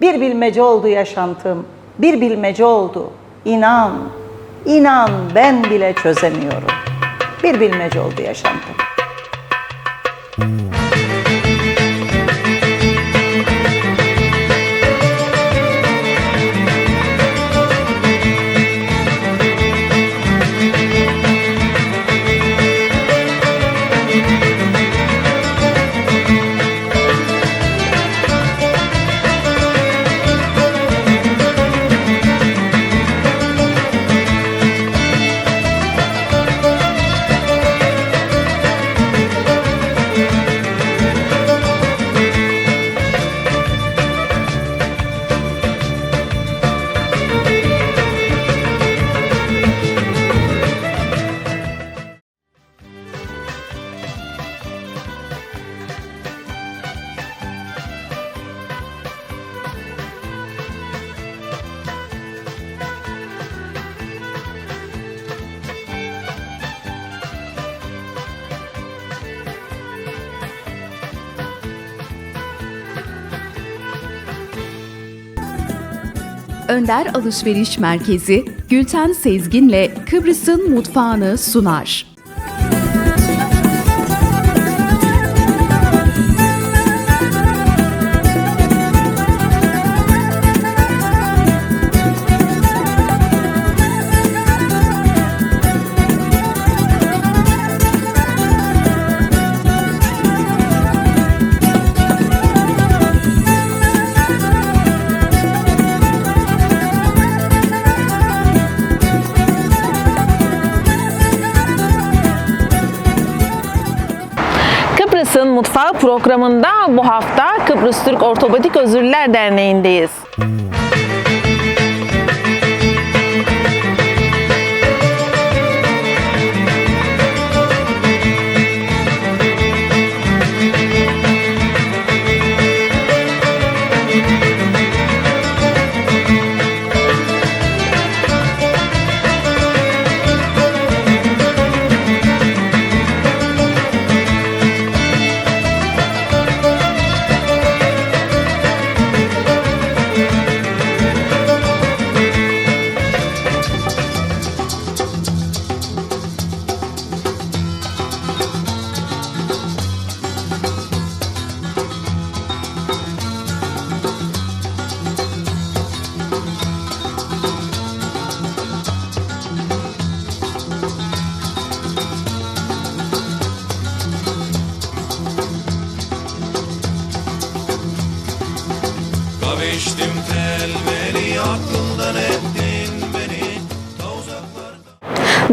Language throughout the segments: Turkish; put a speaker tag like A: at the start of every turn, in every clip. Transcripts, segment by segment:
A: Bir bilmece oldu yaşantım, bir bilmece oldu. İnan, inan ben bile çözemiyorum. Bir bilmece oldu yaşantım.
B: Önder Alışveriş Merkezi Gülten Sezgin'le Kıbrıs'ın mutfağını sunar.
C: Mutfağı programında bu hafta Kıbrıs Türk Ortopedik Özürlüler Derneği'ndeyiz.
D: Kavuştum telveri aklımdan ettin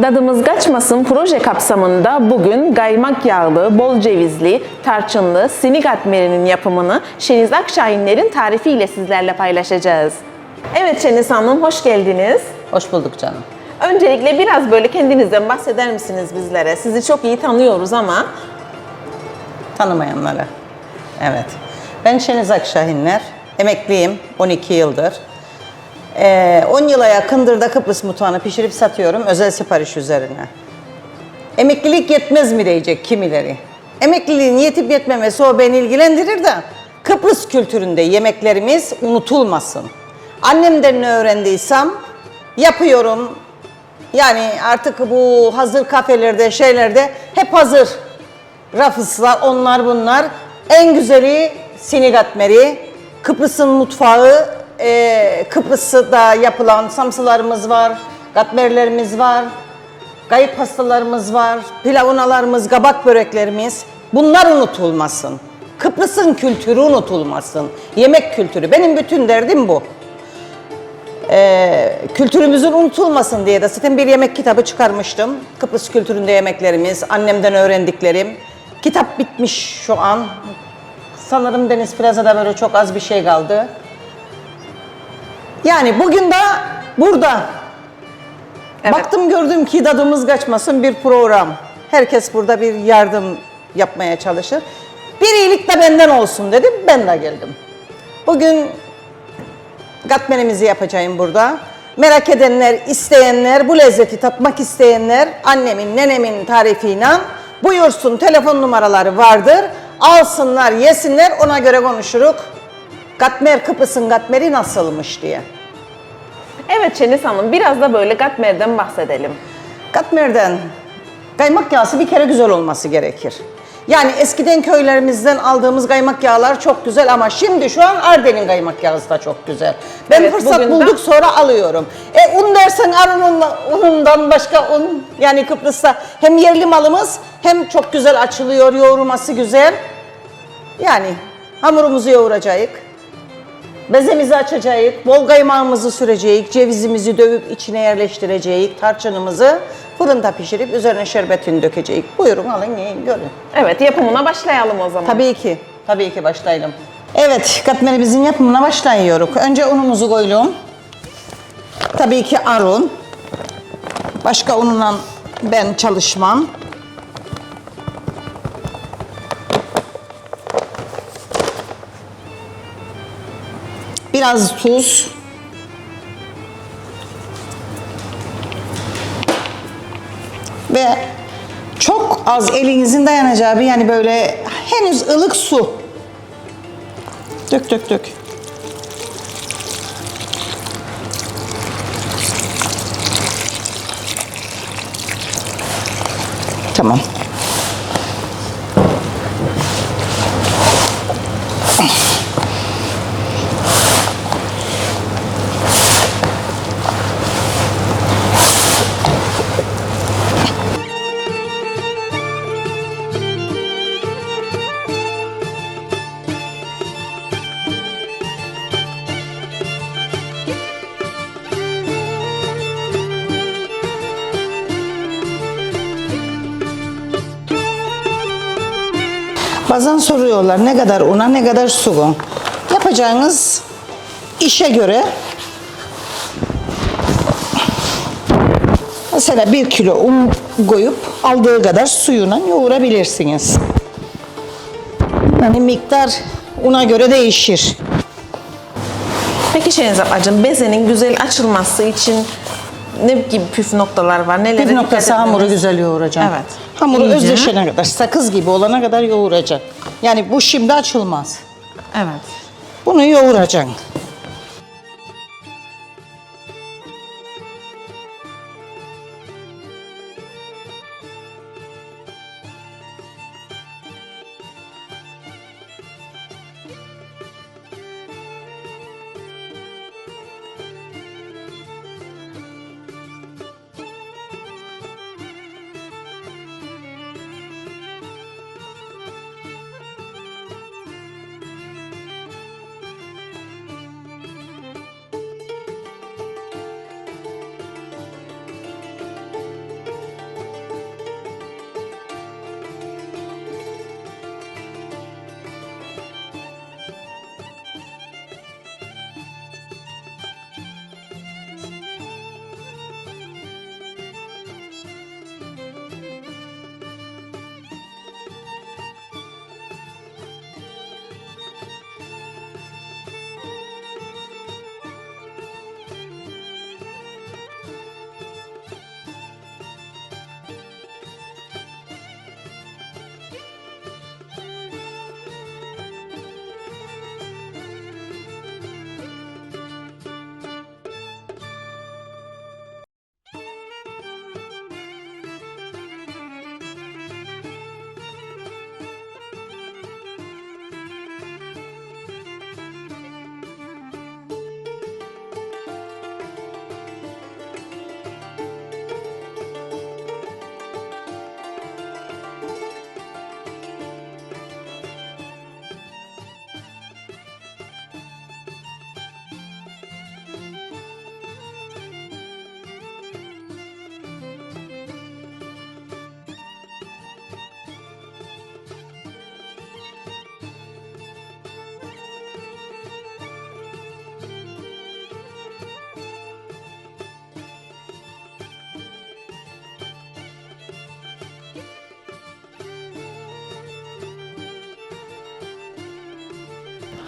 C: Dadımız Kaçmasın proje kapsamında bugün kaymak yağlı, bol cevizli, tarçınlı, sinik atmerinin yapımını Şeniz Akşahinler'in tarifiyle sizlerle paylaşacağız. Evet Şeniz Hanım, hoş geldiniz.
A: Hoş bulduk canım.
C: Öncelikle biraz böyle kendinizden bahseder misiniz bizlere? Sizi çok iyi tanıyoruz ama
A: Tanımayanlara. Evet. Ben Şeniz Akşahinler. Emekliyim 12 yıldır. Ee, 10 yıla yakındır da Kıbrıs mutfağını pişirip satıyorum özel sipariş üzerine. Emeklilik yetmez mi diyecek kimileri. Emekliliğin yetip yetmemesi o beni ilgilendirir de Kıbrıs kültüründe yemeklerimiz unutulmasın. Annemden ne öğrendiysem yapıyorum. Yani artık bu hazır kafelerde şeylerde hep hazır rafıslar onlar bunlar. En güzeli sinik atmeri. Kıbrıs'ın mutfağı, e, Kıbrıs'ta yapılan samsılarımız var, katmerlerimiz var, kayık pastalarımız var, pilavunalarımız, kabak böreklerimiz. Bunlar unutulmasın. Kıbrıs'ın kültürü unutulmasın. Yemek kültürü. Benim bütün derdim bu. Ee, kültürümüzün unutulmasın diye de zaten bir yemek kitabı çıkarmıştım. Kıbrıs kültüründe yemeklerimiz, annemden öğrendiklerim. Kitap bitmiş şu an. Sanırım Deniz Plaza'da böyle çok az bir şey kaldı. Yani bugün de burada.
C: Evet.
A: Baktım gördüm ki dadımız kaçmasın bir program. Herkes burada bir yardım yapmaya çalışır. Bir iyilik de benden olsun dedim. Ben de geldim. Bugün Katmerimizi yapacağım burada. Merak edenler, isteyenler, bu lezzeti tatmak isteyenler annemin, nenemin tarifiyle buyursun telefon numaraları vardır. Alsınlar, yesinler, ona göre konuşuruk. Katmer Kıbrıs'ın katmeri nasılmış diye.
C: Evet Şeniz Hanım biraz da böyle katmerden bahsedelim.
A: Katmer'den kaymak yağısı bir kere güzel olması gerekir. Yani eskiden köylerimizden aldığımız kaymak yağlar çok güzel ama şimdi şu an Arden'in kaymak yağı da çok güzel. Ben
C: Evet,
A: fırsat
C: bugün de-
A: bulduk sonra alıyorum. E un dersen arının unundan başka un yani Kıbrıs'ta hem yerli malımız hem çok güzel açılıyor yoğurması güzel. Yani hamurumuzu yoğuracağız. Bezemizi açacağız, bol kaymağımızı süreceğiz, cevizimizi dövüp içine yerleştireceğiz, tarçınımızı fırında pişirip üzerine şerbetini dökeceğiz. Buyurun alın yiyin görün.
C: Evet yapımına başlayalım o zaman.
A: Tabii ki, tabii ki başlayalım. Evet, katmerimizin yapımına başlayıyoruz. Önce unumuzu koyalım. Tabii ki arun. Başka ununla ben çalışmam. Biraz tuz. Ve çok az elinizin dayanacağı bir yani böyle henüz ılık su. Dök dök dök. Tamam. Bazen soruyorlar ne kadar una ne kadar su. Yapacağınız işe göre mesela bir kilo un koyup aldığı kadar suyuna yoğurabilirsiniz. Yani miktar una göre değişir.
C: Peki Şeniz ablacığım bezenin güzel açılması için ne gibi püf noktalar var? Nelere
A: Bir noktası hamuru güzel yoğuracağım.
C: Evet.
A: Hamuru
C: İyice.
A: özleşene kadar, sakız gibi olana kadar yoğuracak. Yani bu şimdi açılmaz.
C: Evet.
A: Bunu yoğuracaksın.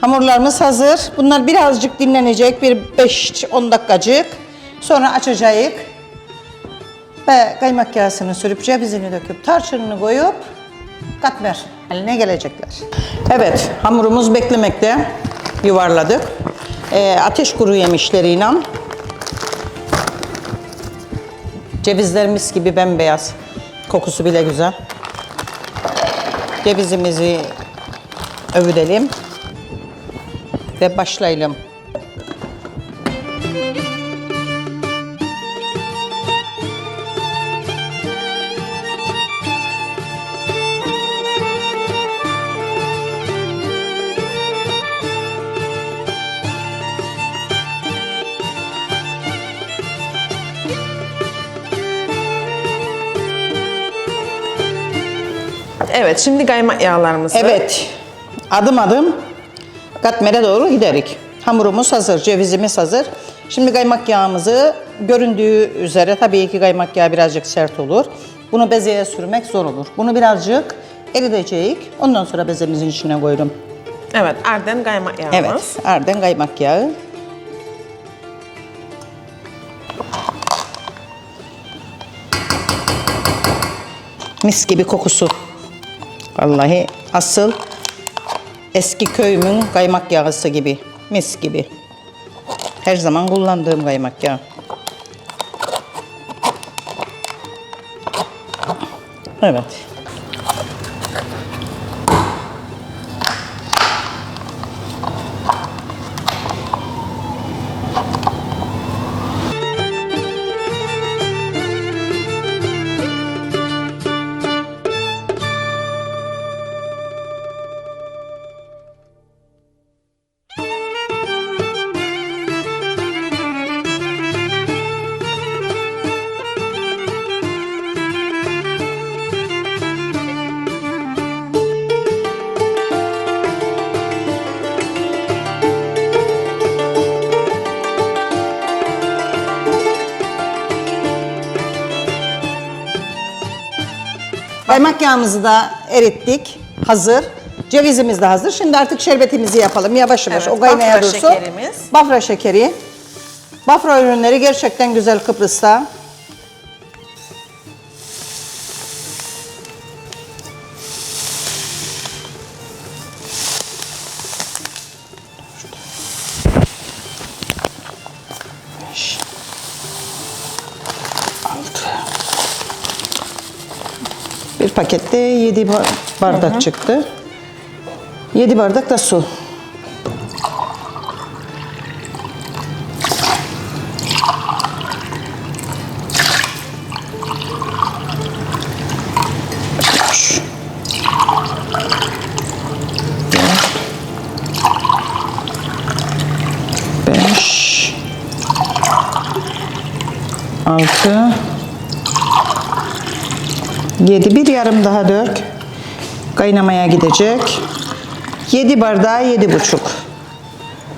A: Hamurlarımız hazır. Bunlar birazcık dinlenecek. Bir 5-10 dakikacık. Sonra açacağız. Ve kaymak yağsını sürüp cevizini döküp tarçınını koyup katmer haline gelecekler. Evet hamurumuz beklemekte. yuvarladık. Ee, ateş kuru yemişleriyle cevizler mis gibi bembeyaz. Kokusu bile güzel. Cevizimizi övüdelim ve başlayalım.
C: Evet, şimdi kaymak yağlarımızı.
A: Evet, adım adım katmere doğru giderik. Hamurumuz hazır, cevizimiz hazır. Şimdi kaymak yağımızı göründüğü üzere tabii ki kaymak yağı birazcık sert olur. Bunu bezeye sürmek zor olur. Bunu birazcık eriteceğiz. Ondan sonra bezemizin içine koyalım.
C: Evet, Arden kaymak yağımız.
A: Evet, arden kaymak yağı. Mis gibi kokusu. Vallahi asıl eski köyümün kaymak yağısı gibi. Mis gibi. Her zaman kullandığım kaymak yağı. Evet. Kaymak yağımızı da erittik. Hazır. Cevizimiz de hazır. Şimdi artık şerbetimizi yapalım. Yavaş yavaş
C: Evet,
A: o kaynaya
C: bafra
A: dursun.
C: şekerimiz.
A: Bafra şekeri. Bafra ürünleri gerçekten güzel Kıbrıs'ta. Pakette 7 bardak çıktı. 7 bardak da su. Altı. 7 bir yarım daha dök. Kaynamaya gidecek. 7 bardağı yedi buçuk.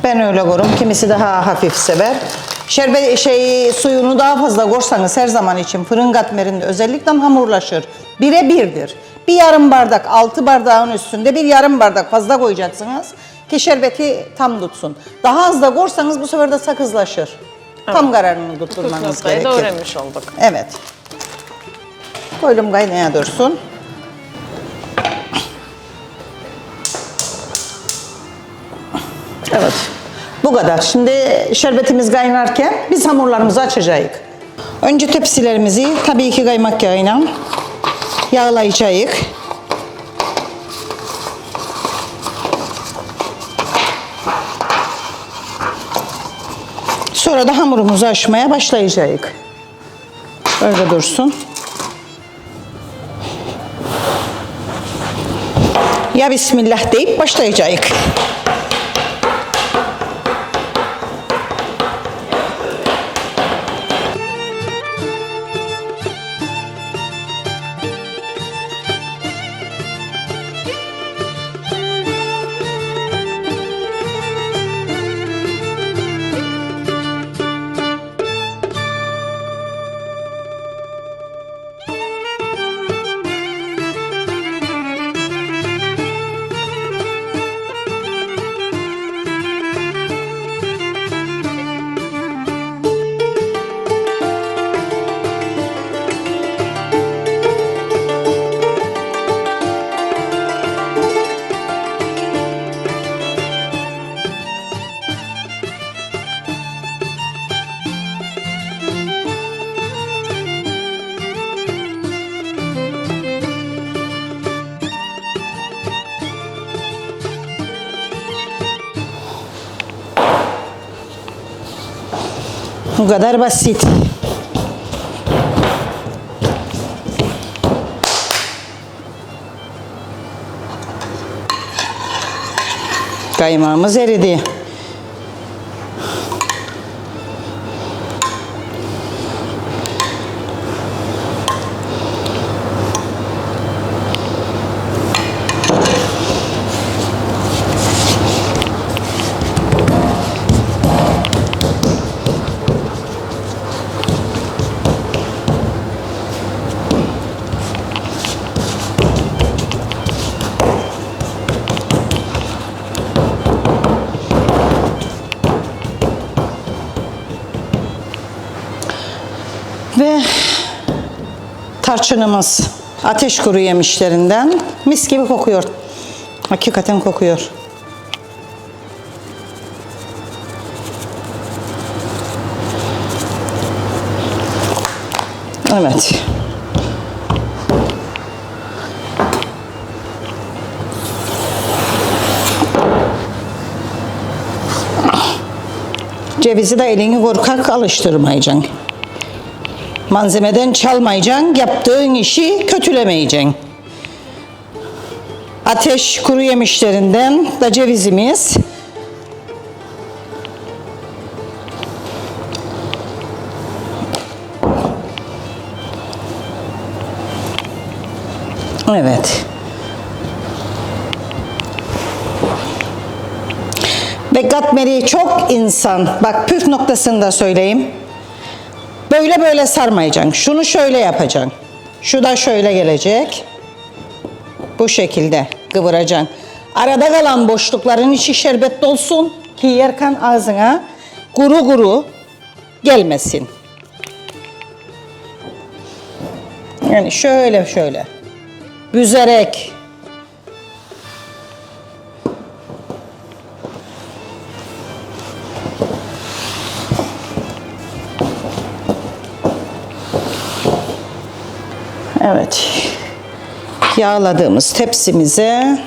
A: Ben öyle korum. Kimisi daha hafif sever. Şerbet şey suyunu daha fazla korsanız her zaman için fırın katmerinde özellikle hamurlaşır. Bire birdir. Bir yarım bardak altı bardağın üstünde bir yarım bardak fazla koyacaksınız ki şerbeti tam tutsun. Daha az da korsanız bu sefer de sakızlaşır. Tam kararını tutturmanız gerekir.
C: öğrenmiş olduk.
A: Evet. Koydum kaynaya dursun. Evet. Bu kadar. Şimdi şerbetimiz kaynarken biz hamurlarımızı açacağız. Önce tepsilerimizi tabii ki kaymak yağıyla yağlayacağız. Sonra da hamurumuzu açmaya başlayacağız. Böyle dursun. Ya Bismillah deyip başlayacağız. Bu kadar basit. Kaymağımız eridi. Tarçınımız ateş kuru yemişlerinden mis gibi kokuyor. Hakikaten kokuyor. Evet. Cevizi de elini korkak alıştırmayacaksın. Malzemeden çalmayacaksın, yaptığın işi kötülemeyeceksin. Ateş kuru yemişlerinden da cevizimiz. Evet. Ve katmeri çok insan, bak püf noktasını da söyleyeyim. Böyle böyle sarmayacaksın. Şunu şöyle yapacaksın. Şu da şöyle gelecek. Bu şekilde kıvıracaksın. Arada kalan boşlukların içi şerbetli olsun ki yerken ağzına kuru kuru gelmesin. Yani şöyle şöyle. Büzerek. Evet. Yağladığımız tepsimize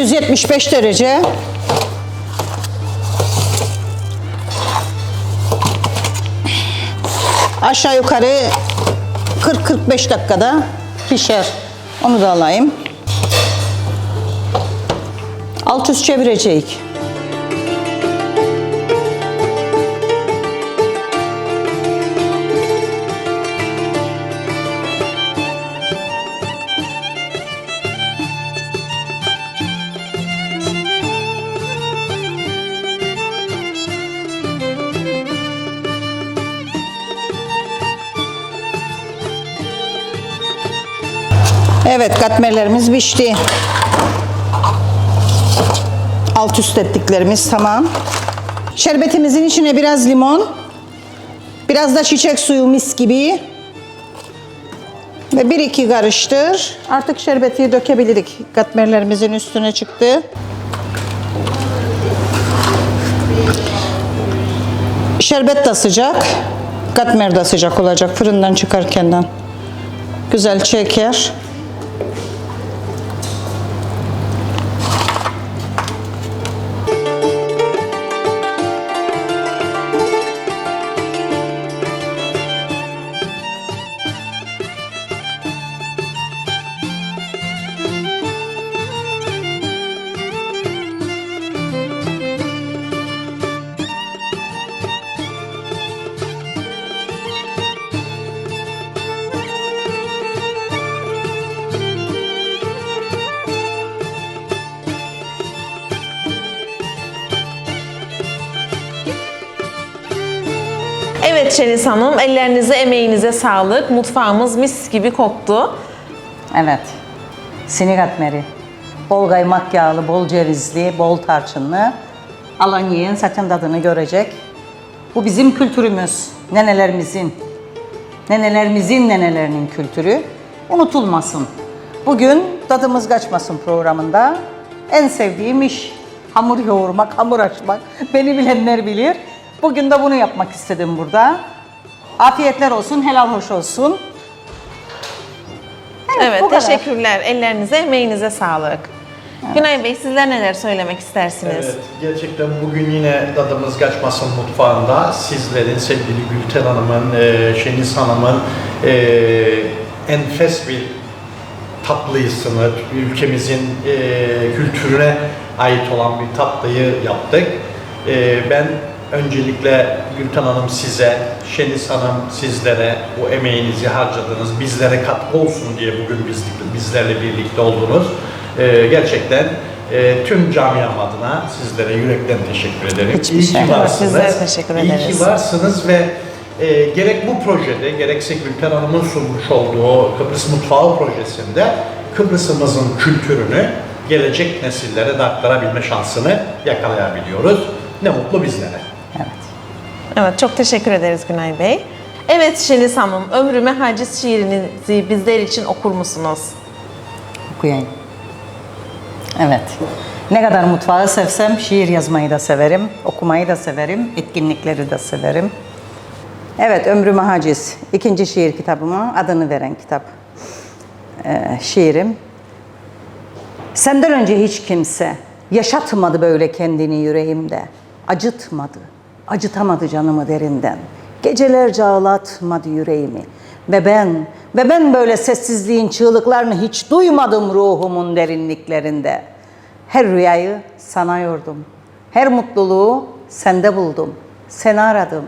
A: 175 derece. Aşağı yukarı 40-45 dakikada pişer. Onu da alayım. Alt üst çevirecek. Evet katmerlerimiz pişti. Alt üst ettiklerimiz tamam. Şerbetimizin içine biraz limon. Biraz da çiçek suyu mis gibi. Ve bir iki karıştır. Artık şerbeti dökebilirik. Katmerlerimizin üstüne çıktı. Şerbet de sıcak. Katmer de sıcak olacak fırından çıkarkenden. Güzel çeker.
C: Şeniz Hanım, ellerinize, emeğinize sağlık. Mutfağımız mis gibi koktu.
A: Evet. Sinik katmeri. Bol kaymak yağlı, bol cevizli, bol tarçınlı. Alan yiyen zaten tadını görecek. Bu bizim kültürümüz. Nenelerimizin. Nenelerimizin nenelerinin kültürü. Unutulmasın. Bugün tadımız kaçmasın programında. En sevdiğim iş hamur yoğurmak, hamur açmak. Beni bilenler bilir. Bugün de bunu yapmak istedim burada. Afiyetler olsun, helal hoş olsun.
C: Evet,
A: bu kadar.
C: teşekkürler. Ellerinize, emeğinize sağlık. Günay Bey, sizler neler söylemek istersiniz?
E: Evet, gerçekten bugün yine tadımız kaçmasın mutfağında sizlerin sevgili Gülten Hanım'ın, e, Şeniz Hanım'ın e, enfes bir tatlısını, ülkemizin e, kültürüne ait olan bir tatlıyı yaptık. E, ben öncelikle Gülten Hanım size, Şeniz Hanım sizlere bu emeğinizi harcadınız, bizlere katkı olsun diye bugün biz, bizlerle birlikte oldunuz. E, gerçekten e, tüm camiam adına sizlere yürekten teşekkür ederim.
A: Hiçbir
E: İyi
A: şey.
E: ki varsınız.
C: Bizler teşekkür
E: İyi
C: ederiz.
E: ki varsınız ve e, gerek bu projede gerekse Gülten Hanım'ın sunmuş olduğu Kıbrıs Mutfağı projesinde Kıbrıs'ımızın kültürünü gelecek nesillere de aktarabilme şansını yakalayabiliyoruz. Ne mutlu bizlere.
C: Evet. Çok teşekkür ederiz Günay Bey. Evet Şeniz Hanım, Ömrüme Haciz şiirinizi bizler için okur musunuz?
A: okuyayım. Evet. Ne kadar mutfağı sevsem şiir yazmayı da severim, okumayı da severim, etkinlikleri de severim. Evet, Ömrüme Haciz. ikinci şiir kitabıma adını veren kitap. Ee, şiirim. Senden önce hiç kimse yaşatmadı böyle kendini yüreğimde. Acıtmadı, acıtamadı canımı derinden. Gecelerce ağlatmadı yüreğimi. Ve ben, ve ben böyle sessizliğin çığlıklarını hiç duymadım ruhumun derinliklerinde. Her rüyayı sana yordum. Her mutluluğu sende buldum. Seni aradım.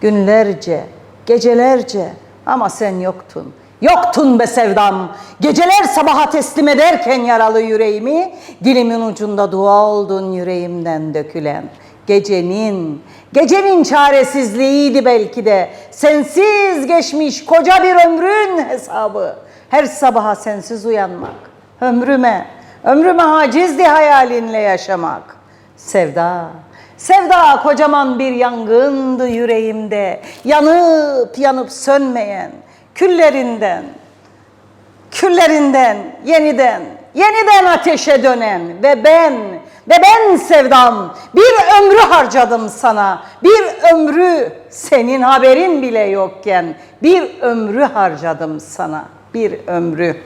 A: Günlerce, gecelerce ama sen yoktun. Yoktun be sevdam. Geceler sabaha teslim ederken yaralı yüreğimi, dilimin ucunda dua oldun yüreğimden dökülen. Gecenin, gecenin çaresizliğiydi belki de. Sensiz geçmiş koca bir ömrün hesabı. Her sabaha sensiz uyanmak. Ömrüme, ömrüme hacizdi hayalinle yaşamak. Sevda, sevda kocaman bir yangındı yüreğimde. Yanıp yanıp sönmeyen küllerinden, küllerinden yeniden, yeniden ateşe dönen ve ben, ve ben sevdam bir ömrü harcadım sana. Bir ömrü senin haberin bile yokken bir ömrü harcadım sana. Bir ömrü.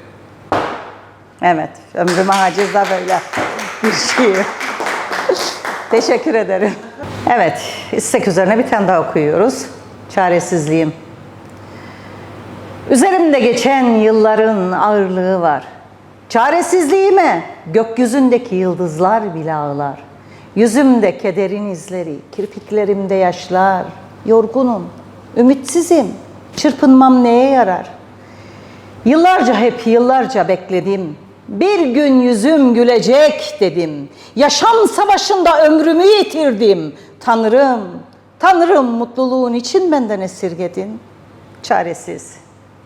A: Evet, ömrüme haciz de böyle. bir şiir. Teşekkür ederim. Evet, istek üzerine bir tane daha okuyoruz. Çaresizliğim. Üzerimde geçen yılların ağırlığı var. Çaresizliğime gökyüzündeki yıldızlar bile ağlar. Yüzümde kederin izleri, kirpiklerimde yaşlar. Yorgunum, ümitsizim, çırpınmam neye yarar? Yıllarca hep yıllarca bekledim. Bir gün yüzüm gülecek dedim. Yaşam savaşında ömrümü yitirdim. Tanrım, Tanrım mutluluğun için benden esirgedin. Çaresiz,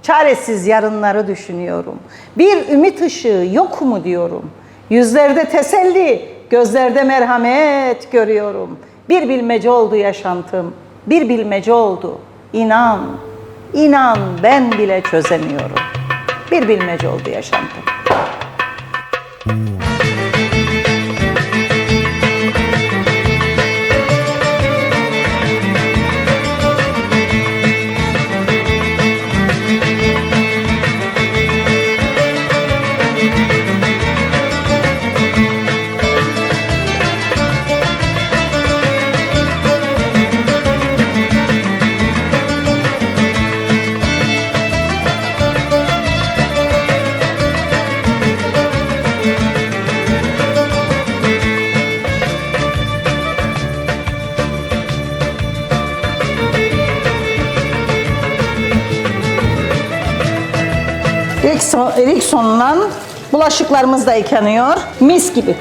A: çaresiz yarınları düşünüyorum. Bir ümit ışığı yok mu diyorum. Yüzlerde teselli, gözlerde merhamet görüyorum. Bir bilmece oldu yaşantım, bir bilmece oldu. İnan, inan ben bile çözemiyorum. Bir bilmece oldu yaşantım. Erikson, Erikson'la bulaşıklarımız da yıkanıyor. Mis gibi.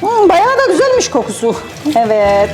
A: Hmm, bayağı da güzelmiş kokusu. Evet.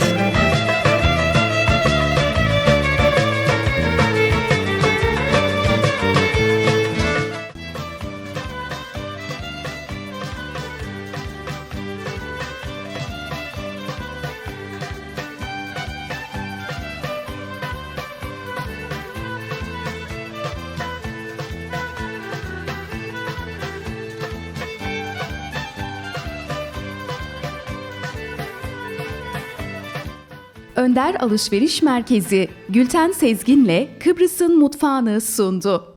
B: Önder Alışveriş Merkezi Gülten Sezgin'le Kıbrıs'ın mutfağını sundu.